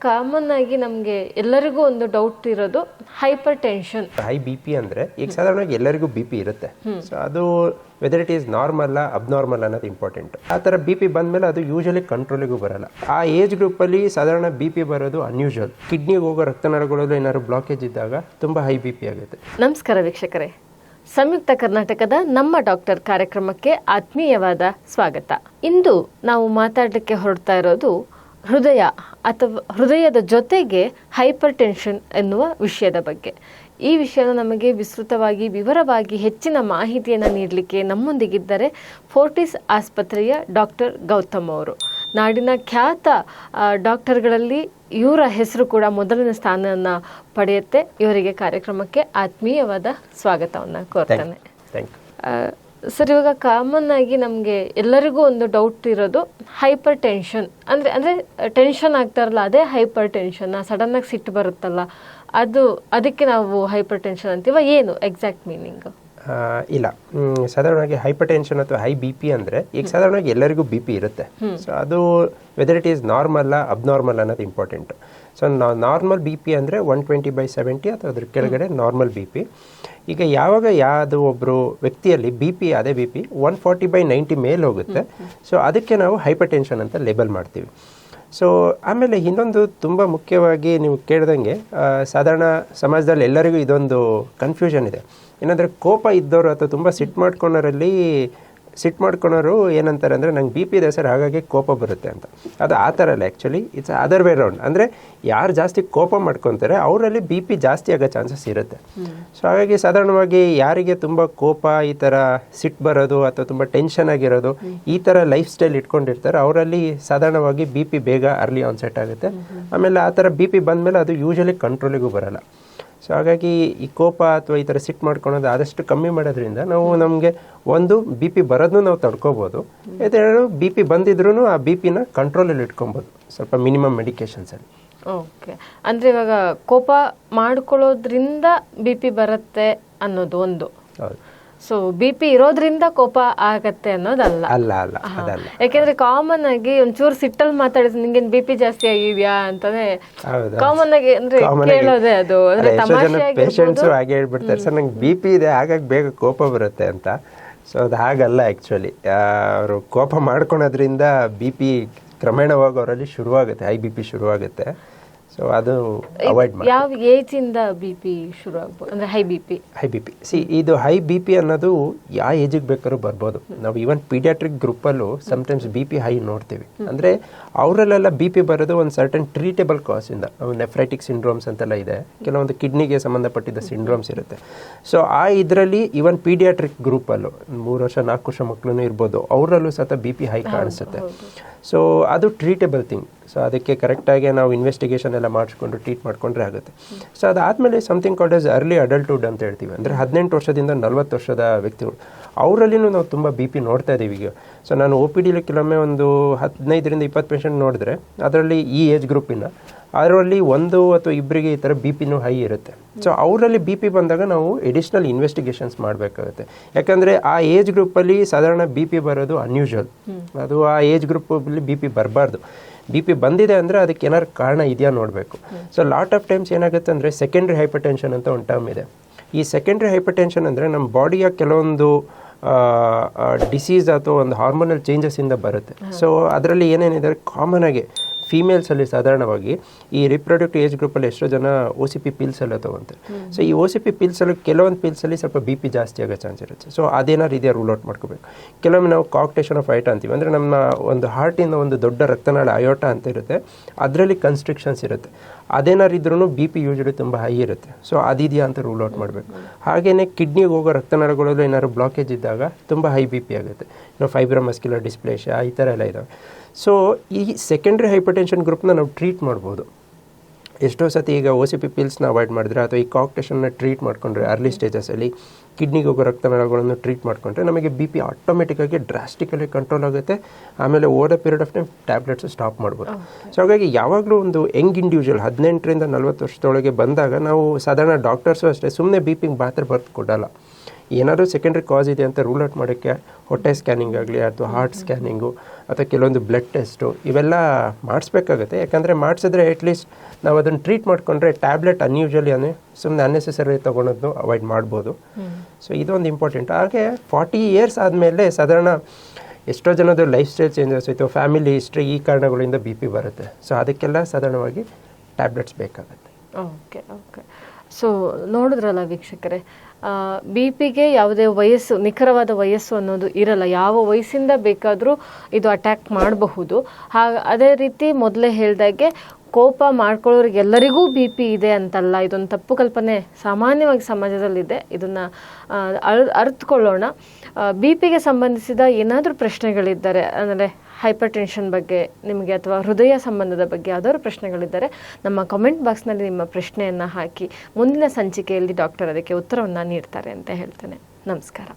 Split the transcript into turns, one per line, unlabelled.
Common ಆಗಿ ನಮಗೆ ಎಲ್ಲರಿಗೂ ಒಂದು ಡೌಟ್ ಇರೋದು hypertension
high B P ಅಂದರೆ ಈಗ ಸಾಧಾರಣವಾಗಿ ಎಲ್ಲರಿಗೂ ಬಿ ಪಿ ಇರುತ್ತೆ. ಸೊ ಅದು whether it is normal abnormal ಅನ್ನೋದು ಇಂಪಾರ್ಟೆಂಟ್ ಆ ಥರ ಬಿ ಪಿ ಬಂದಮೇಲೆ ಅದು ಯೂಶಲಿ ಕಂಟ್ರೋಲಿಗೂ ಬರಲ್ಲ. ಆ ಏಜ್ ಗ್ರೂಪಲ್ಲಿ ಸಾಧಾರಣ ಬಿ ಪಿ ಬರೋದು ಅನ್ಯೂಶಲ್ ಕಿಡ್ನಿಗೆ ಹೋಗೋ ರಕ್ತನಾಳಗಳಲ್ಲಿ ಏನಾದ್ರು ಬ್ಲಾಕೇಜ್ ಇದ್ದಾಗ ತುಂಬಾ ಹೈ ಬಿ ಪಿ ಆಗುತ್ತೆ.
ನಮಸ್ಕಾರ ವೀಕ್ಷಕರೇ. ಸಂಯುಕ್ತ ಕರ್ನಾಟಕದ ನಮ್ಮ ಡಾಕ್ಟರ್ ಕಾರ್ಯಕ್ರಮಕ್ಕೆ ಆತ್ಮೀಯವಾದ ಸ್ವಾಗತ. ಇಂದು ನಾವು ಮಾತಾಡಲಿಕ್ಕೆ ಹೊರಡ್ತಾ ಇರೋದು ಹೃದಯ ಅಥವಾ ಹೃದಯದ ಜೊತೆಗೆ ಹೈಪರ್ ಟೆನ್ಷನ್ ಎನ್ನುವ ವಿಷಯದ ಬಗ್ಗೆ. ಈ ವಿಷಯನ ನಮಗೆ ವಿಸ್ತೃತವಾಗಿ ವಿವರವಾಗಿ ಹೆಚ್ಚಿನ ಮಾಹಿತಿಯನ್ನು ನೀಡಲಿಕ್ಕೆ ನಮ್ಮೊಂದಿಗಿದ್ದರೆ ಫೋರ್ಟಿಸ್ ಆಸ್ಪತ್ರೆಯ ಡಾಕ್ಟರ್ ಗೌತಮ್ ಅವರು. ನಾಡಿನ ಖ್ಯಾತ ಡಾಕ್ಟರ್ಗಳಲ್ಲಿ ಇವರ ಹೆಸರು ಕೂಡ ಮೊದಲನೇ ಸ್ಥಾನವನ್ನು ಪಡೆಯುತ್ತೆ. ಇವರಿಗೆ ಕಾರ್ಯಕ್ರಮಕ್ಕೆ ಆತ್ಮೀಯವಾದ ಸ್ವಾಗತವನ್ನು ಕೋರ್ತಾನೆ. ಸರ್ ಇವಾಗ ಕಾಮನ್ ಆಗಿ ನಮಗೆ ಎಲ್ಲರಿಗೂ ಒಂದು ಡೌಟ್ ಇರೋದು ಹೈಪರ್ ಟೆನ್ಷನ್ ಅಂದರೆ ಅಂದರೆ ಟೆನ್ಷನ್ ಆಗ್ತಾರಲ್ಲ ಅದೇ ಹೈಪರ್ ಟೆನ್ಷನ್ ಸಡನ್ ಆಗಿ ಸಿಟ್ಟು ಬರುತ್ತಲ್ಲ ಅದು ಅದಕ್ಕೆ ನಾವು ಹೈಪರ್ ಟೆನ್ಷನ್ ಅಂತೀವ ಏನು ಎಕ್ಸಾಕ್ಟ್ ಮೀನಿಂಗ್
ಇಲ್ಲ. ಸಾಧಾರಣವಾಗಿ ಹೈಪರ್ ಟೆನ್ಷನ್ ಅಥವಾ ಹೈ ಬಿ ಪಿ ಅಂದರೆ ಈಗ ಸಾಧಾರಣವಾಗಿ ಎಲ್ಲರಿಗೂ ಬಿ ಪಿ ಇರುತ್ತೆ. ಸೊ ಅದು ವೆದರ್ ಇಟ್ ಈಸ್ ನಾರ್ಮಲ್ಲ ಅಬ್ನಾರ್ಮಲ್ ಅನ್ನೋದು important so normal B P ಅಂದರೆ ಒನ್ ಟ್ವೆಂಟಿ ಬೈ ಸೆವೆಂಟಿ ಅಥವಾ ಅದ್ರ ಕೆಳಗಡೆ ನಾರ್ಮಲ್ ಬಿ ಪಿ ಈಗ ಯಾವಾಗ ಯಾವುದು ಒಬ್ಬರು ವ್ಯಕ್ತಿಯಲ್ಲಿ ಬಿ ಪಿ ಅದೇ B P one forty by ninety ಮೇಲೆ ಹೋಗುತ್ತೆ. ಸೊ ಅದಕ್ಕೆ ನಾವು ಹೈಪರ್ ಟೆನ್ಷನ್ ಅಂತ ಲೇಬಲ್ ಮಾಡ್ತೀವಿ. ಸೊ ಆಮೇಲೆ ಇನ್ನೊಂದು ತುಂಬ ಮುಖ್ಯವಾಗಿ ನೀವು ಕೇಳ್ದಂಗೆ ಸಾಧಾರಣ ಸಮಾಜದಲ್ಲಿ ಎಲ್ಲರಿಗೂ ಇದೊಂದು ಕನ್ಫ್ಯೂಷನ್ ಇದೆ. ಏನಂದರೆ ಕೋಪ ಇದ್ದವರು ಅಥವಾ ತುಂಬ ಸಿಟ್ಟು ಮಾಡ್ಕೊಳೋರಲ್ಲಿ ಸಿಟ್ಟು ಮಾಡ್ಕೊಳೋರು ಏನಂತಾರೆ ಅಂದರೆ ನಂಗೆ ಬಿ ಪಿ ಇದೆ ಸರ್ ಹಾಗಾಗಿ ಕೋಪ ಬರುತ್ತೆ ಅಂತ. ಅದು ಆ ಥರ ಅಲ್ಲ actually it's other way round ಅಂದರೆ ಯಾರು ಜಾಸ್ತಿ ಕೋಪ ಮಾಡ್ಕೊತಾರೆ ಅವರಲ್ಲಿ ಬಿ ಪಿ ಜಾಸ್ತಿ ಆಗೋ ಚಾನ್ಸಸ್ ಇರುತ್ತೆ. ಸೊ ಹಾಗಾಗಿ ಸಾಧಾರಣವಾಗಿ ಯಾರಿಗೆ ತುಂಬ ಕೋಪ ಈ ಥರ ಸಿಟ್ ಬರೋದು ಅಥವಾ ತುಂಬ ಟೆನ್ಷನ್ ಆಗಿರೋದು ಈ ಥರ ಲೈಫ್ ಸ್ಟೈಲ್ ಇಟ್ಕೊಂಡಿರ್ತಾರೆ ಅವರಲ್ಲಿ ಸಾಧಾರಣವಾಗಿ ಬಿ ಪಿ ಬೇಗ ಅರ್ಲಿ ಆನ್ಸೆಟ್ ಆಗುತ್ತೆ. ಆಮೇಲೆ ಆ ಥರ ಬಿ ಪಿ ಬಂದಮೇಲೆ ಅದು ಯೂಶಲಿ ಕಂಟ್ರೋಲಿಗೂ ಬರಲ್ಲ. ಸೊ ಹಾಗಾಗಿ ಈ ಕೋಪ ಅಥವಾ ಈ ಥರ ಸಿಟ್ಟು ಮಾಡ್ಕೊಳೋದು ಆದಷ್ಟು ಕಮ್ಮಿ ಮಾಡೋದ್ರಿಂದ ನಾವು ನಮಗೆ ಒಂದು ಬಿ ಪಿ ಬರೋದನ್ನು ನಾವು ತಡ್ಕೋಬೋದು. ಇದೆರಡು ಬಿ ಪಿ ಬಂದಿದ್ರೂ ಆ ಬಿ ಪಿನ ಕಂಟ್ರೋಲಲ್ಲಿ ಇಟ್ಕೊಬೋದು. ಸ್ವಲ್ಪ ಮಿನಿಮಮ್ ಮೆಡಿಕೇಶನ್ಸಲ್ಲಿ
ಓಕೆ ಅಂದರೆ ಇವಾಗ ಕೋಪ ಮಾಡ್ಕೊಳ್ಳೋದ್ರಿಂದ ಬಿ ಪಿ ಬರುತ್ತೆ ಅನ್ನೋದು ಒಂದು.
ಹೌದು.
ಸೊ ಬಿ ಪಿ ಇರೋದ್ರಿಂದ ಕೋಪ ಆಗತ್ತೆ ಅನ್ನೋದಲ್ಲ.
ಅಲ್ಲ ಅಲ್ಲ ಅದಲ್ಲ.
ಯಾಕೆಂದ್ರೆ ಕಾಮನ್ ಆಗಿ ಒಂಚೂರು ಸಿಟ್ಟಲ್ಲಿ ಮಾತಾಡಿದ್ರೆ ನಿಂಗೇನ್ ಬಿ ಪಿ ಜಾಸ್ತಿ ಆಗಿದ್ಯಾ ಅಂತಾನೆ ಕಾಮನ್ ಆಗಿ ಅಂದ್ರೆ ಕೇಳೋದೇ ಅದು. ಅಂದ್ರೆ
ಪೇಷಂಟ್ಸು ಹಾಗೆ ಹೇಳ್ಬಿಡ್ತಾರೆ. ಸರ್ ನಂಗೆ ಬಿ ಪಿ ಇದೆ ಹಾಗಾಗಿ ಬೇಗ ಕೋಪ ಬರುತ್ತೆ ಅಂತ. ಸೊ ಅದು ಹಾಗಲ್ಲ ಆ್ಯಕ್ಚುಲಿ ಅವರು ಕೋಪ ಮಾಡ್ಕೊಳೋದ್ರಿಂದ ಬಿ ಪಿ ಕ್ರಮೇಣವಾಗಿ ಅವರಲ್ಲಿ ಶುರುವಾಗುತ್ತೆ ಹೈ ಬಿ ಪಿ ಶುರುವಾಗುತ್ತೆ. ಸೊ ಅದು ಅವಾಯ್ಡ್ ಮಾಡಿ
ಯಾವ ಏಜ್ ಇಂದ ಬಿ ಪಿ ಶುರು ಆಗ್ಬೋದು? ಅಂದ್ರೆ high B P
high B P C ಇದು ಹೈ ಬಿ ಪಿ ಅನ್ನೋದು ಯಾವ ಏಜಿಗೆ ಬೇಕಾದ್ರೂ ಬರ್ಬೋದು. ನಾವು ಈವನ್ ಪೀಡಿಯಾಟ್ರಿಕ್ ಗ್ರೂಪಲ್ಲೂ ಸಮ್ಟೈಮ್ಸ್ ಬಿ ಪಿ ಹೈ ನೋಡ್ತೀವಿ. ಅಂದರೆ ಅವರಲ್ಲೆಲ್ಲ ಬಿ ಪಿ ಬರೋದು ಒಂದು ಸರ್ಟನ್ ಟ್ರೀಟೇಬಲ್ ಕಾಸಿಂದ ನೆಫ್ರೈಟಿಕ್ ಸಿಂಡ್ರೋಮ್ಸ್ ಅಂತೆಲ್ಲ ಇದೆ. ಕೆಲವೊಂದು ಕಿಡ್ನಿಗೆ ಸಂಬಂಧಪಟ್ಟಿದ್ದ ಸಿಂಡ್ರೋಮ್ಸ್ ಇರುತ್ತೆ. ಸೊ ಆ ಇದರಲ್ಲಿ ಈವನ್ ಪೀಡಿಯಾಟ್ರಿಕ್ ಗ್ರೂಪಲ್ಲೂ ಮೂರು ವರ್ಷ ನಾಲ್ಕು ವರ್ಷ ಮಕ್ಕಳು ಇರ್ಬೋದು ಅವರಲ್ಲೂ ಸತ ಬಿ ಪಿ ಹೈ ಕಾಣಿಸುತ್ತೆ. ಸೊ ಅದು ಟ್ರೀಟೇಬಲ್ ಥಿಂಗ್ ಸೊ ಅದಕ್ಕೆ ಕರೆಕ್ಟಾಗಿ ನಾವು ಇನ್ವೆಸ್ಟಿಗೇಷನ್ ಎಲ್ಲ ಮಾಡಿಸ್ಕೊಂಡು ಟ್ರೀಟ್ ಮಾಡಿಕೊಂಡ್ರೆ ಆಗುತ್ತೆ. ಸೊ ಅದಾದಮೇಲೆ something called as early adulthood ಅಂತ ಹೇಳ್ತೀವಿ. ಅಂದರೆ ಹದಿನೆಂಟು ವರ್ಷದಿಂದ ನಲ್ವತ್ತು ವರ್ಷದ ವ್ಯಕ್ತಿಗಳು. ಅವರಲ್ಲಿನೂ ನಾವು ತುಂಬ ಬಿ ಪಿ ನೋಡ್ತಾ ಇದ್ದೀವಿ ಈಗ. ಸೊ ನಾನು ಒ ಪಿ ಡಿಲಿ ಕೆಲವೊಮ್ಮೆ ಒಂದು ಹದಿನೈದರಿಂದ ಇಪ್ಪತ್ತು ಪೇಷಂಟ್ ನೋಡಿದ್ರೆ, ಅದರಲ್ಲಿ ಈ ಏಜ್ ಗ್ರೂಪಿನ ಅದರಲ್ಲಿ ಒಂದು ಅಥವಾ ಇಬ್ಬರಿಗೆ ಈ ಥರ ಬಿ ಪಿನೂ ಹೈ ಇರುತ್ತೆ. ಸೊ ಅವರಲ್ಲಿ ಬಿ ಪಿ ಬಂದಾಗ ನಾವು ಎಡಿಷ್ನಲ್ ಇನ್ವೆಸ್ಟಿಗೇಷನ್ಸ್ ಮಾಡಬೇಕಾಗುತ್ತೆ. ಯಾಕಂದರೆ ಆ ಏಜ್ ಗ್ರೂಪಲ್ಲಿ ಸಾಧಾರಣ ಬಿ ಪಿ ಬರೋದು ಅನ್ಯೂಶುವಲ್ ಅದು ಆ ಏಜ್ ಗ್ರೂಪಲ್ಲಿ ಬಿ ಪಿ ಬರಬಾರ್ದು. ಬಿ ಪಿ ಬಂದಿದೆ ಅಂದರೆ ಅದಕ್ಕೆ ಏನಾರು ಕಾರಣ ಇದೆಯಾ ನೋಡಬೇಕು. ಸೊ ಲಾಟ್ ಆಫ್ ಟೈಮ್ಸ್ ಏನಾಗುತ್ತೆ ಅಂದರೆ ಸೆಕೆಂಡ್ರಿ ಹೈಪರ್ ಟೆನ್ಷನ್ ಅಂತ ಒಂದು ಟರ್ಮ್ ಇದೆ. ಈ ಸೆಕೆಂಡ್ರಿ ಹೈಪರ್ ಟೆನ್ಷನ್ ಅಂದರೆ ನಮ್ಮ ಬಾಡಿಯ ಕೆಲವೊಂದು ಡಿಸೀಸ್ ಅಥವಾ ಒಂದು ಹಾರ್ಮೋನಲ್ ಚೇಂಜಸ್ಸಿಂದ ಬರುತ್ತೆ. ಸೊ ಅದರಲ್ಲಿ ಏನೇನಿದೆ? ಕಾಮನ್ ಆಗಿ ಫೀಮೇಲ್ಸಲ್ಲಿ ಸಾಧಾರಣವಾಗಿ ಈ ರಿಪ್ರೊಡಕ್ಟಿವ್ ಏಜ್ ಗ್ರೂಪಲ್ಲಿ ಎಷ್ಟೋ ಜನ ಓ ಸಿ ಪಿ ಪಿಲ್ಸ್ ಎಲ್ಲ ತೊಗೊಂತಾರೆ. ಸೊ ಈ ಓ ಸಿ ಪಿ ಪಿಲ್ಸಲ್ಲಿ ಕೆಲವೊಂದು ಪಿಲ್ಸಲ್ಲಿ ಸ್ವಲ್ಪ ಬಿ ಪಿ ಜಾಸ್ತಿ ಆಗೋ ಚಾನ್ಸ್ ಇರುತ್ತೆ. ಸೊ ಅದೇನಾದ್ರು ಇದೆಯಾ ರೂಲ್ ಔಟ್ ಮಾಡ್ಕೋಬೇಕು. ಕೆಲವೊಮ್ಮೆ ನಾವು ಕಾಕ್ಟೇಷನ್ ಆಫ್ ಐಟ ಅಂತೀವಿ. ಅಂದರೆ ನಮ್ಮ ಒಂದು ಹಾರ್ಟಿಂದ ಒಂದು ದೊಡ್ಡ ರಕ್ತನಾಳ ಅಯೋಟ ಅಂತ ಇರುತ್ತೆ. ಅದರಲ್ಲಿ ಕನ್ಸ್ಟ್ರಿಕ್ಷನ್ಸ್ ಇರುತ್ತೆ. ಅದೇನಾರು ಇದ್ರೂ ಬಿ ಪಿ ಯೂಶಲಿ ತುಂಬ ಹೈ ಇರುತ್ತೆ. ಸೊ ಅದಿದೆಯಾ ಅಂತ ರೂಲ್ ಔಟ್ ಮಾಡಬೇಕು. ಹಾಗೆಯೇ ಕಿಡ್ನಿಗೆ ಹೋಗೋ ರಕ್ತನಾಳಗಳಲ್ಲೂ ಏನಾದ್ರು ಬ್ಲಾಕೇಜ್ ಇದ್ದಾಗ ತುಂಬ ಹೈ ಬಿ ಪಿ ಆಗುತ್ತೆ. ಇನ್ನು ಫೈಬ್ರಮಸ್ಕ್ಯುಲರ್ ಡಿಸ್ಪ್ಲೇಷಿಯಾ ಈ ಥರ ಎಲ್ಲ ಇದಾವೆ. ಸೊ ಈ ಸೆಕೆಂಡ್ರಿ ಹೈಪರ್ಟೆನ್ಷನ್ ಗ್ರೂಪ್ನ ನಾವು ಟ್ರೀಟ್ ಮಾಡ್ಬೋದು. ಎಷ್ಟೋ ಸತಿ ಈಗ ಓ ಸಿ ಪಿ ಪಿಲ್ಸ್ನ ಅವಾಯ್ಡ್ ಮಾಡಿದ್ರೆ ಅಥವಾ ಈ ಕಾಕ್ಟೇಷನ್ನ ಟ್ರೀಟ್ ಮಾಡಿಕೊಂಡ್ರೆ ಅರ್ಲಿ ಸ್ಟೇಜಸಲ್ಲಿ ಕಿಡ್ನಿಗೆ ಹೋಗೋ ರಕ್ತನಾಳಗಳನ್ನು ಟ್ರೀಟ್ ಮಾಡಿಕೊಂಡ್ರೆ ನಮಗೆ ಬಿ ಪಿ ಆಟೋಮೆಟಿಕ್ಕಾಗಿ ಡ್ರಾಸ್ಟಿಕಲಿ ಕಂಟ್ರೋಲ್ ಆಗುತ್ತೆ. ಆಮೇಲೆ over a period of time tablets stop ಮಾಡ್ಬೋದು. ಸೊ ಹಾಗಾಗಿ ಯಾವಾಗಲೂ ಒಂದು ಯಂಗ್ ಇಂಡಿವಿಜುವಲ್ ಹದಿನೆಂಟರಿಂದ ನಲ್ವತ್ತು ವರ್ಷದೊಳಗೆ ಬಂದಾಗ ನಾವು ಸಾಧಾರಣ ಡಾಕ್ಟರ್ಸು ಅಷ್ಟೇ ಸುಮ್ಮನೆ ಬಿ ಪಿಂಗ್ ಮಾತ್ರ ಬರೆದು ಕೊಡಲ್ಲ. ಏನಾದರೂ ಸೆಕೆಂಡ್ರಿ ಕಾಸ್ ಇದೆ ಅಂತ ರೂಲ್ ಔಟ್ ಮಾಡೋಕ್ಕೆ ಹೊಟ್ಟೆ ಸ್ಕ್ಯಾನಿಂಗ್ ಆಗಲಿ ಅಥವಾ ಹಾರ್ಟ್ ಸ್ಕ್ಯಾನಿಂಗು ಅಥವಾ ಕೆಲವೊಂದು ಬ್ಲಡ್ ಟೆಸ್ಟು ಇವೆಲ್ಲ ಮಾಡಿಸ್ಬೇಕಾಗುತ್ತೆ. ಯಾಕಂದರೆ ಮಾಡಿಸಿದ್ರೆ ಅಟ್ಲೀಸ್ಟ್ ನಾವು ಅದನ್ನು ಟ್ರೀಟ್ ಮಾಡಿಕೊಂಡ್ರೆ ಟ್ಯಾಬ್ಲೆಟ್ ಅನ್ಯೂಶಲಿ ಅಂದರೆ ಸುಮ್ಮನೆ ಅನ್ನೆಸೆಸರಿ ತೊಗೊಳೋದು ಅವಾಯ್ಡ್ ಮಾಡ್ಬೋದು. ಸೊ ಇದೊಂದು ಇಂಪಾರ್ಟೆಂಟ್ ಹಾಗೆ ಫಾರ್ಟಿ ಇಯರ್ಸ್ ಆದಮೇಲೆ ಸಾಧಾರಣ ಎಷ್ಟೋ ಜನದ್ದು ಲೈಫ್ ಸ್ಟೈಲ್ ಚೇಂಜಸ್ ಆಯಿತು ಫ್ಯಾಮಿಲಿ ಹಿಸ್ಟ್ರಿ ಈ ಕಾರಣಗಳಿಂದ ಬಿ ಪಿ ಬರುತ್ತೆ. ಸೊ ಅದಕ್ಕೆಲ್ಲ ಸಾಧಾರಣವಾಗಿ ಟ್ಯಾಬ್ಲೆಟ್ಸ್ ಬೇಕಾಗುತ್ತೆ.
ಓಕೆ ಓಕೆ ಸೊ ನೋಡಿದ್ರಲ್ಲ ವೀಕ್ಷಕರೇ ಬಿ ಪಿಗೆ ಯಾವುದೇ ವಯಸ್ಸು, ನಿಖರವಾದ ವಯಸ್ಸು ಅನ್ನೋದು ಇರಲ್ಲ. ಯಾವ ವಯಸ್ಸಿಂದ ಬೇಕಾದರೂ ಇದು ಅಟ್ಯಾಕ್ ಮಾಡಬಹುದು. ಹಾ ಅದೇ ರೀತಿ ಮೊದಲೇ ಹೇಳ್ದಾಗೆ ಕೋಪ ಮಾಡ್ಕೊಳ್ಳೋರಿಗೆ ಎಲ್ಲರಿಗೂ ಬಿ ಪಿ ಇದೆ ಅಂತಲ್ಲ, ಇದೊಂದು ತಪ್ಪು ಕಲ್ಪನೆ ಸಾಮಾನ್ಯವಾಗಿ ಸಮಾಜದಲ್ಲಿದೆ. ಇದನ್ನು ಅರ್ಥಕೊಳ್ಳೋಣ ಬಿ ಪಿಗೆ ಸಂಬಂಧಿಸಿದ ಏನಾದರೂ ಪ್ರಶ್ನೆಗಳಿದ್ದರೆ, ಅಂದರೆ ಹೈಪರ್ ಟೆನ್ಷನ್ ಬಗ್ಗೆ ನಿಮಗೆ ಅಥವಾ ಹೃದಯ ಸಂಬಂಧದ ಬಗ್ಗೆ ಯಾವ್ದಾದ್ರು ಪ್ರಶ್ನೆಗಳಿದ್ದರೆ ನಮ್ಮ ಕಮೆಂಟ್ ಬಾಕ್ಸ್ನಲ್ಲಿ ನಿಮ್ಮ ಪ್ರಶ್ನೆಯನ್ನು ಹಾಕಿ, ಮುಂದಿನ ಸಂಚಿಕೆಯಲ್ಲಿ ಡಾಕ್ಟರ್ ಅದಕ್ಕೆ ಉತ್ತರವನ್ನು ನೀಡ್ತಾರೆ ಅಂತ ಹೇಳ್ತೇನೆ. ನಮಸ್ಕಾರ.